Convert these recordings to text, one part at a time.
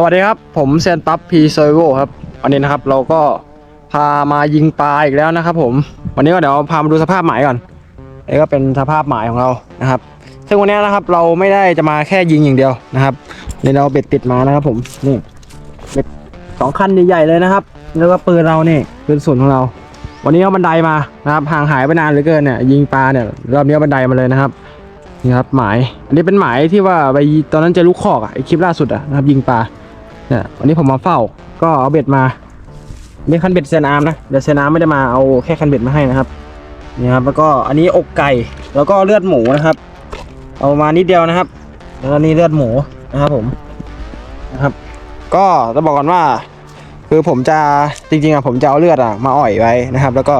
สวัสดีครับ ผมเซนตับพีเซอร์โวครับ วันนี้นะครับเราก็พามายิงปลาอีกแล้วนะครับ ผม วันนี้ก็เดี๋ยวพามาดูสภาพหมายก่อนนี่ก็เป็นสภาพหมายของเรานะครับ ซึ่งวันนี้นะครับเราไม่ได้จะมาแค่ยิงอย่างเดียวนะครับนี่เราเบ็ดติดมานะครับ ผมนี่เบ็ดสองคันใหญ่ๆเลยนะครับ แล้วก็ปืนเราเนี่ปืนศูนย์ของเรา วันนี้เอาบันไดมานะครับห่างหายไปนานเหลือเกินเนี่ยยิงปลาเนี่ยรอบนี้เอาบันไดมาเลยนะครับนี่ครับหมาย อันนี้เป็นหมายที่ว่าไปตอนนั้นเจอลูกคอกอะไอคลิปล่าสุดอะนะครับยิงปลา เนี่ยวันนี้ผมมาเฝ้าก็เอาเบ็ดมาเนี่คันเบ็ดเซนอาร์มนะเดี๋ยวเซนอาร์มไม่ได้มาเอาแค่คันเบ็ดมาให้นะครับนี่ครับแล้วก็อันนี้อกไก่แล้วก็เลือดหมูนะครับ เอามานิดเดียวนะครับ แล้วนี่เลือดหมูนะครับผมนะครับ ก็จะบอกก่อนว่า คือผมจะจริงๆอะผมจะเอาเลือดอะมาอ่อยไว้นะครับ แล้วก็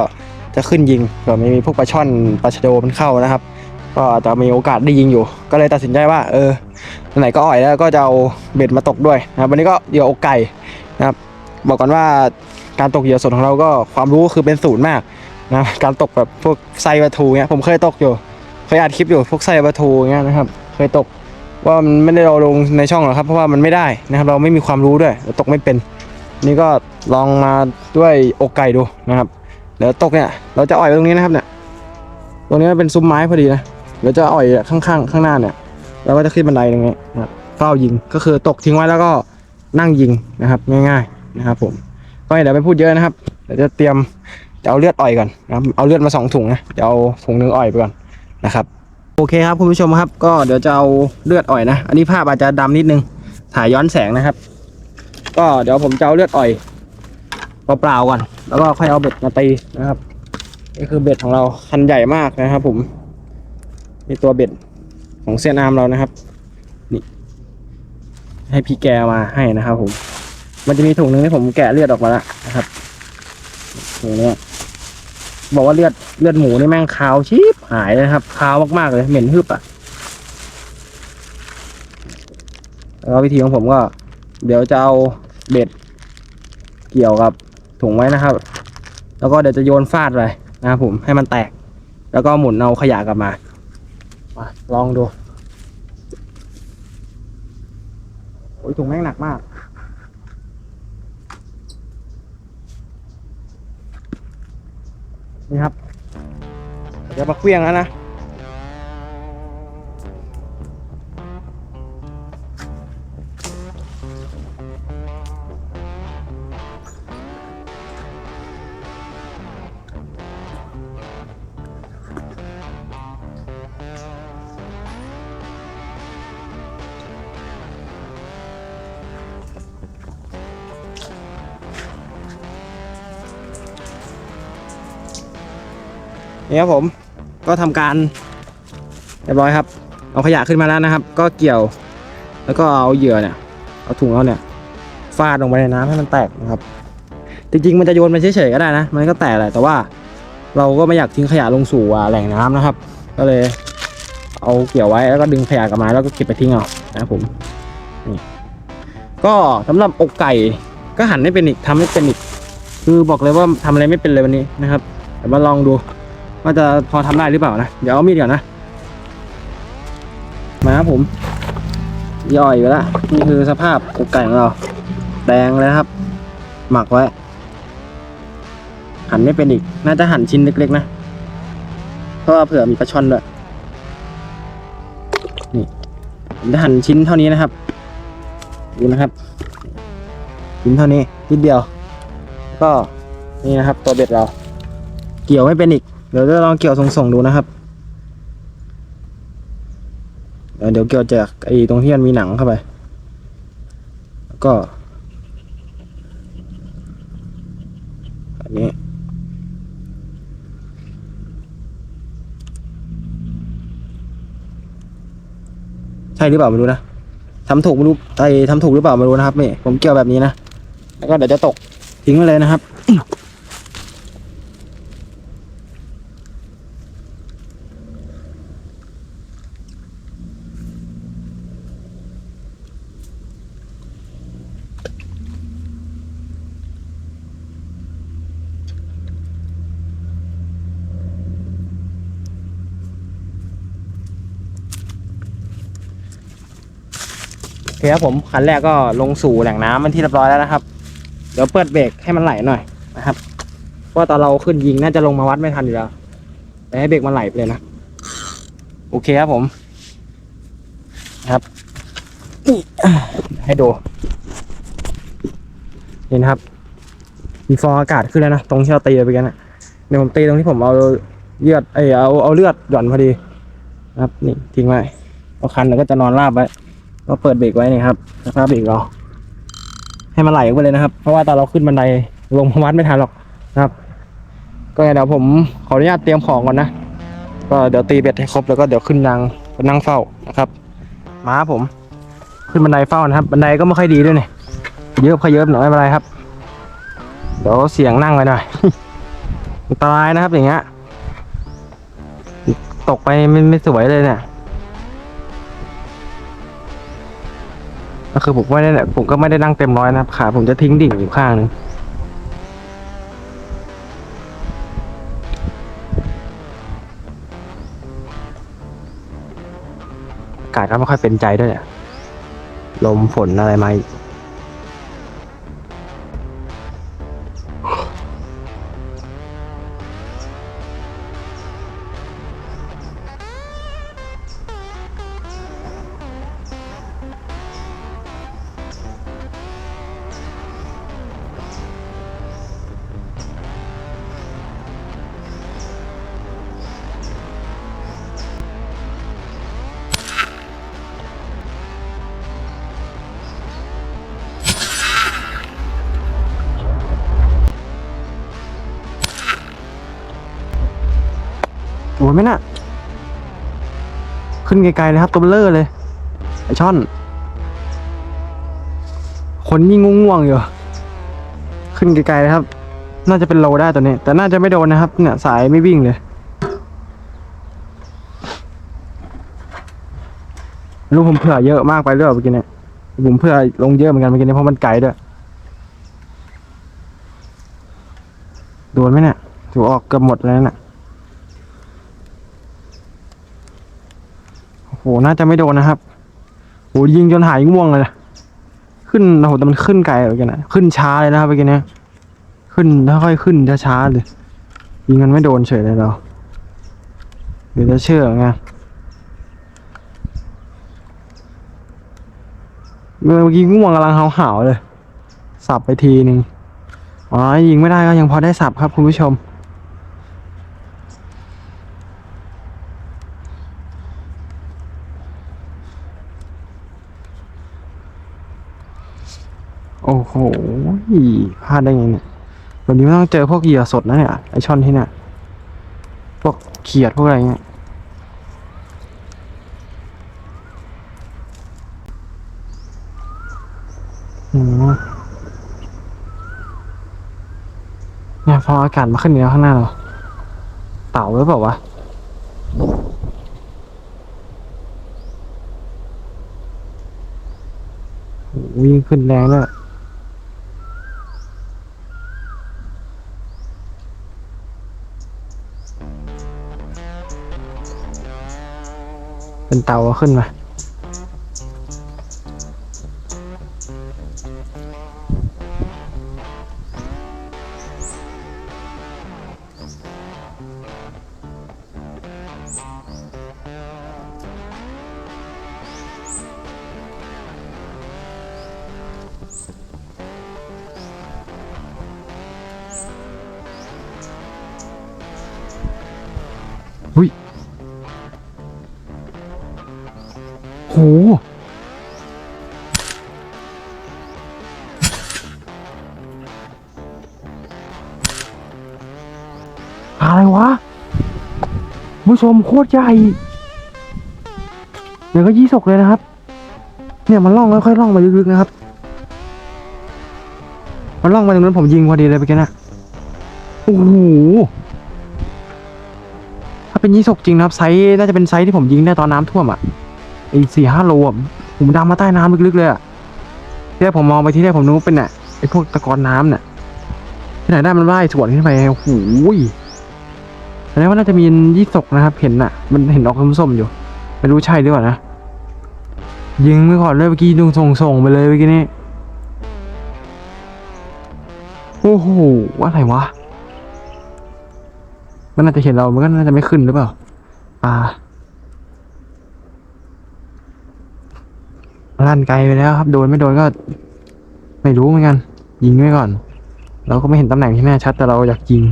จะขึ้นยิงเผื่อไม่มีพวกปลาช่อนปลาชะโดมันเข้านะครับ ก็จะมีโอกาสได้ยิงอยู่ ก็เลยตัดสินใจว่าเออไหนก็อ่อยแล้วก็จะเอาเบ็ดมาตกด้วยนะครับวันนี้ก็เหยื่ออกไก่นะครับบอกก่อนว่าการตกเหยื่อสดของเราก็ความรู้คือเป็นศูนย์มากนะการตกแบบพวกไซปลาทูเงี้ยผมเคยตกอยู่ เคยอัดคลิปอยู่พวกไซปลาทูเงี้ยนะครับ เคยตกว่ามันไม่ได้เราลงในช่องหรอกครับ เพราะว่ามันไม่ได้นะครับ เราไม่มีความรู้ด้วยเราตกไม่เป็น นี่ก็ลองมาด้วยอกไก่ดูนะครับเดี๋ยวตกเนี่ยเราจะอ่อยตรงนี้นะครับเนี่ยตรงนี้มันเป็นซุ้มไม้พอดีนะ เดี๋ยวจะอ่อยข้างๆข้างหน้าเนี่ยเราก็จะขึ้นบันไดตรงนี้นะครับเฝ้ายิงก็คือตกทิ้งไว้แล้วก็นั่งยิงนะครับง่ายๆนะครับผมก็เดี๋ยวไปพูดเยอะนะครับเดี๋ยวจะเตรียมจะเอาเลือดอ่อยก่อนนะครับเอาเลือดมาสองถุงนะเดี๋ยวเอาถุงหนึงอ่อยไปก่อนนะครับโอเคครับคุณผู้ชมครับก็เดี๋ยวจะเอาเลือดอ่อยนะ อันนี้ภาพอาจจะดำนิดนึงถ่ายย้อนแสงนะครับ ก็เดี๋ยวผมจะเอาเลือดอ่อยเปล่าๆก่อนแล้วก็ค่อยเอาเบ็ดมาตีนะครับนี่คือเบ็ดของเราคันใหญ่มากนะครับผม ในตัวเบ็ดของเซียนอาร์มเรานะครับ นี่ ให้พี่แกมาให้นะครับผม มันจะมีถุงหนึงที่ผมแกะเลือดออกมาแล้วนะครับถุงนี้บอกว่าเลือดเลือดหมูนี่แม่งคาวชิบหายเลยครับคาวมากๆเลย เหม็นฮึบอะแล้ววิธีของผมก็ เดี๋ยวจะเอาเบ็ดเกี่ยวกับถุงไว้นะครับ แล้วก็เดี๋ยวจะโยนฟาดไปนะครับผมให้มันแตก แล้วก็หมุนเอาขยะกลับมา มาลองดู โอ้ยถุงแม่งหนักมาก นี่ครับ เดี๋ยวมาเคลี้ยงแล้วนะ นี่ครับผมก็ทำการเรียบร้อยครับ เอาขยะขึ้นมาแล้วนะครับ ก็เกี่ยว แล้วก็เอาเหยื่อเนี่ย เอาถุงเราเนี่ยฟาดลงไปในน้ำให้มันแตกนะครับ จริงๆมันจะโยนไปเฉยๆก็ได้นะ มันก็แตกแหละแต่ว่าเราก็ไม่อยากทิ้งขยะลงสู่แหล่งน้ำนะครับ ก็เลย เอาเกี่ยวไว้แล้วก็ดึงขยะกลับมาแล้วก็เก็บไปทิ้งเอานะครับผมนี่ก็สำหรับอกไก่ก็หั่นไม่เป็นอีกทำไม่เป็นอีก คือบอกเลยว่าทำอะไรไม่เป็นเลยวันนี้นะครับแต่มาลองดู ว่าจะพอทำได้หรือเปล่านะ เดี๋ยวเอามีดก่อนนะ มาครับผม ย่อยไปแล้วนี่คือสภาพอกไก่ของเรา แดงเลยครับ หมักไว้ หั่นไม่เป็นอีก น่าจะหั่นชิ้นเล็กๆนะ เพราะว่าเผื่อมีปลาช่อนด้วย นี่ผมจะหั่นชิ้นเท่านี้นะครับ ดูนะครับ ชิ้นเท่านี้นิดเดียว ก็นี่นะครับ ตัวเบ็ดเรา เกี่ยวไม่เป็นอีก เดี๋ยวจะลองเกี่ยวส่งๆดูนะครับ เดี๋ยวเกี่ยวจากไอ้ตรงที่มันมีหนังเข้าไป แล้วก็ อันนี้ใช่หรือเปล่าไม่รู้นะทำถูกไม่รู้ไอ้ทำถูกหรือเปล่าไม่รู้นะครับนี่ผมเกี่ยวแบบนี้นะ แล้วก็เดี๋ยวจะตกทิ้งไว้เลยนะครับ เคครับผมคันแรกก็ลงสู่แหล่งน้ำมันที่เรียบร้อยแล้วนะครับ เดี๋ยวเปิดเบรกให้มันไหลหน่อยนะครับเพราะว่าตอนเราขึ้นยิงน่าจะลงมาวัดไม่ทันอยู่แล้วแต่ให้เบรกมันไหลไปเลยนะโอเคครับผมนะครับให้ดูนี่นะครับมีฟองอากาศขึ้นแล้วนะตรงที่เราตีไปกันนะเดี๋ยวผมตีตรงที่ผมเอาเลือดเอยเอาเอาเลือดหย่อนพอดีนะครับนี่ทิ้งไว้พอคันแล้วก็จะนอนราบไว้ ก็เปิดเบรกไว้นี่ครับสภาพเบรกเราให้มันไหลออกไปเลยนะครับ เพราะว่าตอนเราขึ้นบันไดลงมาวัดไม่ทันหรอกนะครับ ก็เดี๋ยวผมขออนุญาตเตรียมของก่อนนะ ก็เดี๋ยวตีเบ็ดให้ครบแล้วก็เดี๋ยวขึ้นยางไปนั่งเฝ้านะครับมาครับผม ขึ้นบันไดเฝ้านะครับ บันไดก็ไม่ค่อยดีด้วยเนี่ยเยอะขยเยอะหน่อยไม่เป็นไรครับ เดี๋ยวเสียงนั่งไปหน่อยอันตรายนะครับอย่างเงี้ยตกไปไม่ไม่สวยเลยเนี่ย ก็คือผมไม่ได้ผมก็ไม่ได้นั่งเต็มร้อยนะครับขาผมจะทิ้งดิ่งอยู่ข้างหนึงอากาศก็ไม่ค่อยเป็นใจด้วยเนี่ยลมฝนอะไรมา อีกโอ้ยไม่น่ะ ขึ้นไกลๆเลยครับตัวเบลเลอร์เลย ไอช่อน คนยิ่งง่วงๆอยู่ ขึ้นไกลๆเลยครับ น่าจะเป็นโลได้ตัวนี้ แต่น่าจะไม่โดนนะครับ เนี่ยสายไม่วิ่งเลย ลูกผมเผื่อเยอะมากไปเรื่อยเมื่อกี้เนี่ย ผมเผื่อลงเยอะเหมือนกันเมื่อกี้เนี่ยเพราะมันไกลด้วย โดนไหมเนี่ยถูกออกเกือบหมดแล้วน่ะ โหน่าจะไม่โดนนะครับโหยิงจนหายง่วงเลยนะขึ้นโอ้โหแต่มันขึ้นไกลเหมือนกันนะขึ้นช้าเลยนะครับเมื่อกี้เนี้ยขึ้นค่อยๆขึ้นช้าๆเลยยิงมันไม่โดนเฉยเลยเราเดี๋ยวจะเชื่อไงเมื่อกี้ง่วงกำลังเห่าๆเลย สับไปทีหนึ่งอ๋อยิงไม่ได้ก็ยังพอได้สับครับคุณผู้ชม โอ้โหพลาดได้ไงเนี่ย วันนี้ไม่ต้องเจอพวกเหยื่อสดนะเนี่ย ไอช่อนที่เนี่ย พวกเขียดพวกอะไรเงี้ย อืมเนี่ยพออากาศมาขึ้นเหนือข้างหน้าเรา เต่าหรือเปล่าวะวิ่งขึ้นแรงด้ว เป็นเตาขึ้นมา อะไรวะ ผู้ชมโคตรใหญ่เดี๋ยวก็ยี่สกเลยนะครับ เนี่ยมันล่องแล้วค่อยล่องมาลึกๆนะครับ มันล่องมาตรงนั้นผมยิงพอดีเลยไปแกน่ะโอ้โหถ้าเป็นยี่สกจริงนะครับไซส์น่าจะเป็นไซส์ที่ผมยิงได้ตอนน้ำท่วมอะ ไอ้สี่ห้าโลอะผมดำมาใต้น้ำลึกๆเลยอะที่แรกผมมองไปที่แรกผมนึกว่าเป็นเน่ะไอ้พวกตะกอนน้ำเนี่ยที่ไหนได้มันว่ายสวนขึ้นไปโอ้โหแสดงว่าน่าจะมียี่สกนะครับ เห็นน่ะ มันเห็นออกส้มๆอยู่ไม่รู้ใช่หรือเปล่านะยิงไปก่อนเลยเมื่อกี้ดุงส่งส่งไปเลยเมื่อกี้นี้โอ้โหอะไรวะมันน่าจะเห็นเรา มันก็น่าจะไม่ขึ้นหรือเปล่าปลา ลั่นไกลไปแล้วครับ โดนไม่โดนก็ ไม่รู้เหมือนกัน ยิงไว้ก่อน เราก็ไม่เห็นตำแหน่งที่แน่ชัดแต่เราอยากยิง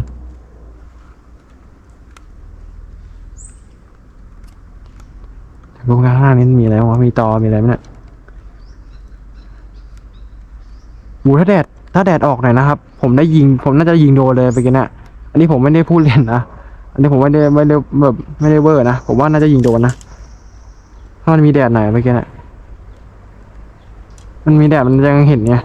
รูปข้างล่างนี้มีอะไรบ้างวะมีตอมีอะไรไหมเนี่ยหูถ้าแดด ถ้าแดดออกหน่อยนะครับ ผมได้ยิง ผมน่าจะยิงโดนเลยไปกินน่ะอันนี้ผมไม่ได้พูดเล่นนะ อันนี้ผมไม่ได้ไม่ได้แบบไม่ได้เวอร์นะ ผมว่าน่าจะยิงโดนนะ ถ้ามันมีแดดหน่อยไปกินน่ะ มันมีแดดมันยังเห็นไง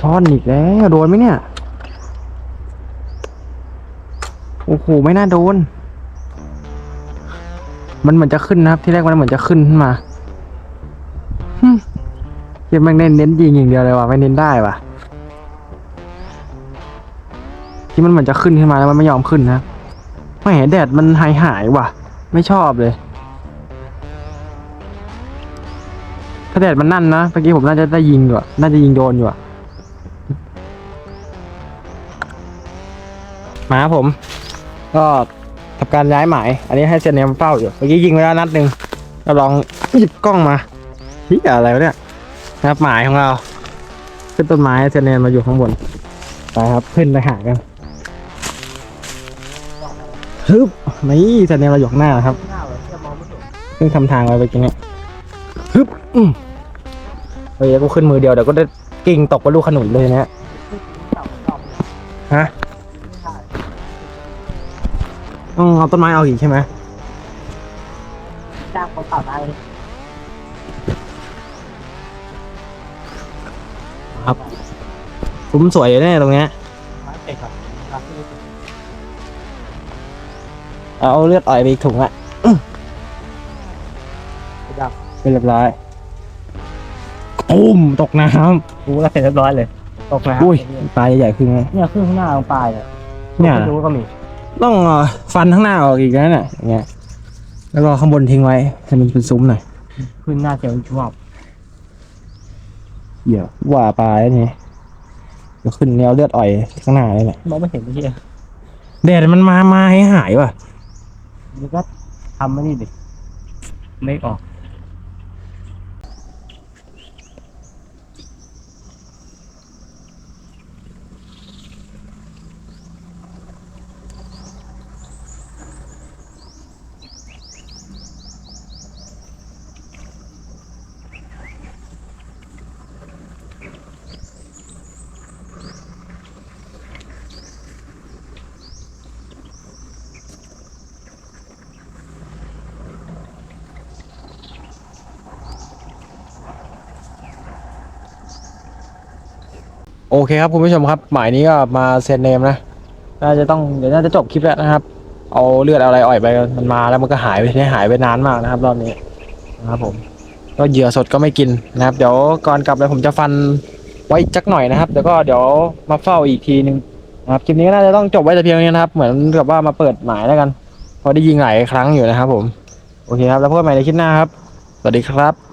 ช้อนอีกแล้ว โดนไหมเนี่ย โอ้โห ไม่น่าโดน มันเหมือนจะขึ้นนะครับ ที่แรกมันเหมือนจะขึ้นขึ้นมาหึเยังแม่งเน้นเน้นยิงอย่างเดียวเลยว่ะไม่เน้นได้ว่ะ ที่มันเหมือนจะขึ้นขึ้นมาแล้วมันไม่ยอมขึ้นนะไม่เห็นแดดมันหายหายว่ะ ไม่ชอบเลยถ้าแดดมันนั่นนะเมื่อกี้ผมน่าจะได้ยิงอยู่น่าจะยิงโดนอยู่อะ มาผม ก็ทำการย้ายหมาย อันนี้ให้เซนเนียมเฝ้าอยู่ เมื่อกี้ยิงไปแล้วนัดหนึ่งเราลองหยิบกล้องมาที่อะไรวะเนี่ยนะครับหมายของเราขึ้นต้นไม้เซนเนียมมาอยู่ข้างบน ไปครับขึ้นไปหากันฮึบนี่เซนเนียมเราอยู่ข้างหน้าครับเพิ่งทำทางไว้ไปกินเนี่ยฮึบอืมเฮ้ยกูขึ้นมือเดียวเดี๋ยวก็ได้กิ่งตกไปลูกขนุนเลยเนี่ยฮะ ต้องเอาต้นไม้เอาอีกใช่ไหมจ้างคนเป่าได้ครับคุ้มสวยอยู่แน่ตรงเนี้ยมาเสร็จครับครับที่นี่เอาเลือดอ่อยไปอีกถุงอะครับเป็นเรียบร้อยปุ้มตกน้รู้แล้วเสร็จเรียบร้อยเลย ตกนะำอุ้ยปลาใหญ่ๆขึ้นไหมเนี่ยครึ่งข้างหน้าลงปลายเนี่ยเนี่ยไม่รู้ก็มี ต้องเอาฟันข้างหน้าออกอีกนะเนี่ยอย่างเงี้ยแล้วก็ข้างบนทิ้งไว้ให้มันเป็นซุ้มหน่อยขึ้นหน้าเซลล์ชอบเดี๋ยวว่าปลาแล้วนี่เดี๋ยวขึ้นแนวเลือดอ่อยข้างหน้าเลยแหละมองไม่เห็นไม่ใช่แดดมันมามาให้หายว่ะนี่ก็ทำไม่นี่ดิไม่ออก โอเคครับคุณผู้ชมครับ หมายนี้ก็มาเซ็นเนมนะ น่าจะต้องเดี๋ยวน่าจะจบคลิปแล้วนะครับ เอาเลือดเอาอะไรอ่อยไปมันมาแล้วมันก็หายไม่หายไปนานมากนะครับ รอบนี้นะครับผมก็เหยื่อสดก็ไม่กินนะครับ เดี๋ยวก่อนกลับเลยผมจะฟันไว้จักหน่อยนะครับเดี๋ยวก็เดี๋ยวมาเฝ้าอีกทีนึงนะครับคลิปนี้ก็น่าจะต้องจบไว้แต่เพียงนี้นะครับ เหมือนกับว่ามาเปิดหมายแล้วกัน พอได้ยิงหลายครั้งอยู่นะครับ ผม โอเคครับ แล้วพบกันใหม่ในคลิปหน้าครับ สวัสดีครับ